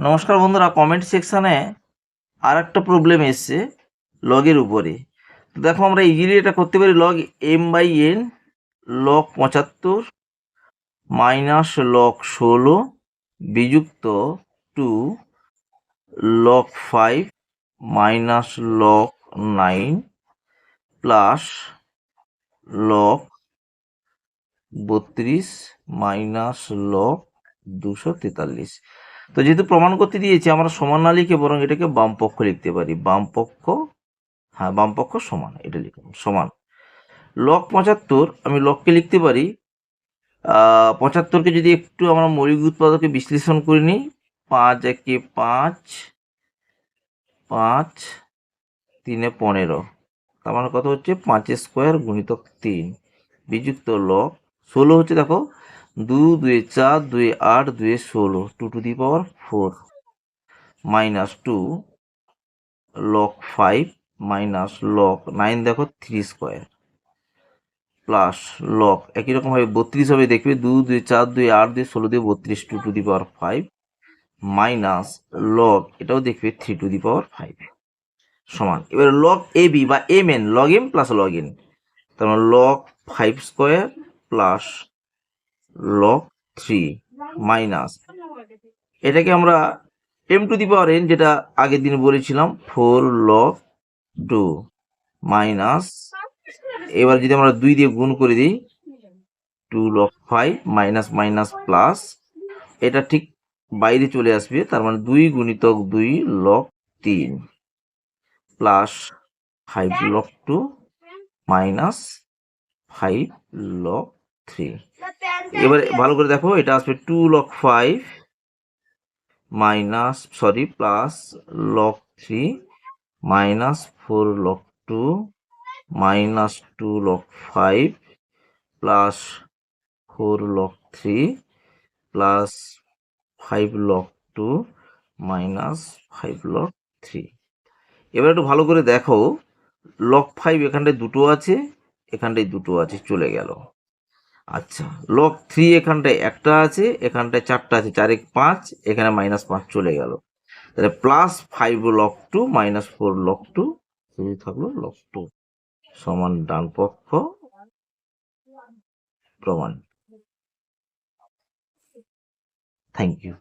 নমস্কার বন্ধুরা কমেন্ট সেকশানে আর একটা প্রবলেম এসছে লগের উপরে। দেখো আমরা ইজিলি এটা করতে পারি log M by N log পঁচাত্তর মাইনাস লগ ষোলো বিযুক্ত two log five minus log nine plus log বত্রিশ মাইনাস লগ দুশো তেতাল্লিশ। তো যেহেতু প্রমাণ করতে দিয়েছি, আমরা সমান না লিখে বরং এটাকে বাম পক্ষ লিখতে পারি। বাম পক্ষ হ্যাঁ বাম পক্ষ সমান, এটা লিখলাম সমান। লক পঁচাত্তর, আমি লককে লিখতে পারি। পঁচাত্তরকে যদি একটু আমরা মৌলিক উৎপাদকে বিশ্লেষণ করে নিই, পাঁচ একে পাঁচ পাঁচ তিনে পনেরো, তার মানে কত হচ্ছে? পাঁচের স্কোয়ার গুণিতক তিন, বিযুক্ত লক। ষোলো হচ্ছে, দেখো দু দুয়ে চার দুয়ে আট দুয়ে ষোলো। Two to the power four minus two log five minus log nine দেখো থ্রি স্কোয়ার প্লাস লক একই রকমভাবে বত্রিশ হবে, দেখবে দু দুই চার দুই আট দুই ষোলো দিয়ে বত্রিশ two to the power five minus log এটাও দেখবে three to the power five সমান। এবার লগ এ বি বা M N log M plus log in তার log five square plus log three minus এটাকে আমরা M to the power N যেটা আগের দিন বলেছিলাম ফোর লগ টু মাইনাস এবার যদি আমরা দুই দিয়ে গুণ করে দিই two log five minus minus plus এটা ঠিক বাইরে চলে আসবে, তার মানে দুই গুণিতক দুই লগ তিন plus five log two minus five log three এবারে ভালো করে দেখো, এটা আসবে two log five minus sorry plus log three minus four log two minus two log five plus four log three plus five log two minus five log three এবার একটু ভালো করে দেখো লক ফাইভ এখানটায় দুটো আছে, এখানটায় দুটো আছে, চলে গেল। আচ্ছা লক থ্রি এখানটায় একটা আছে, এখানটায় চারটা আছে, চার পাঁচ, এখানে মাইনাস পাঁচ চলে গেল। তাহলে plus five log two minus four log two three থাকল লক টু সমান ডান পক্ষ প্রমাণ। Thank you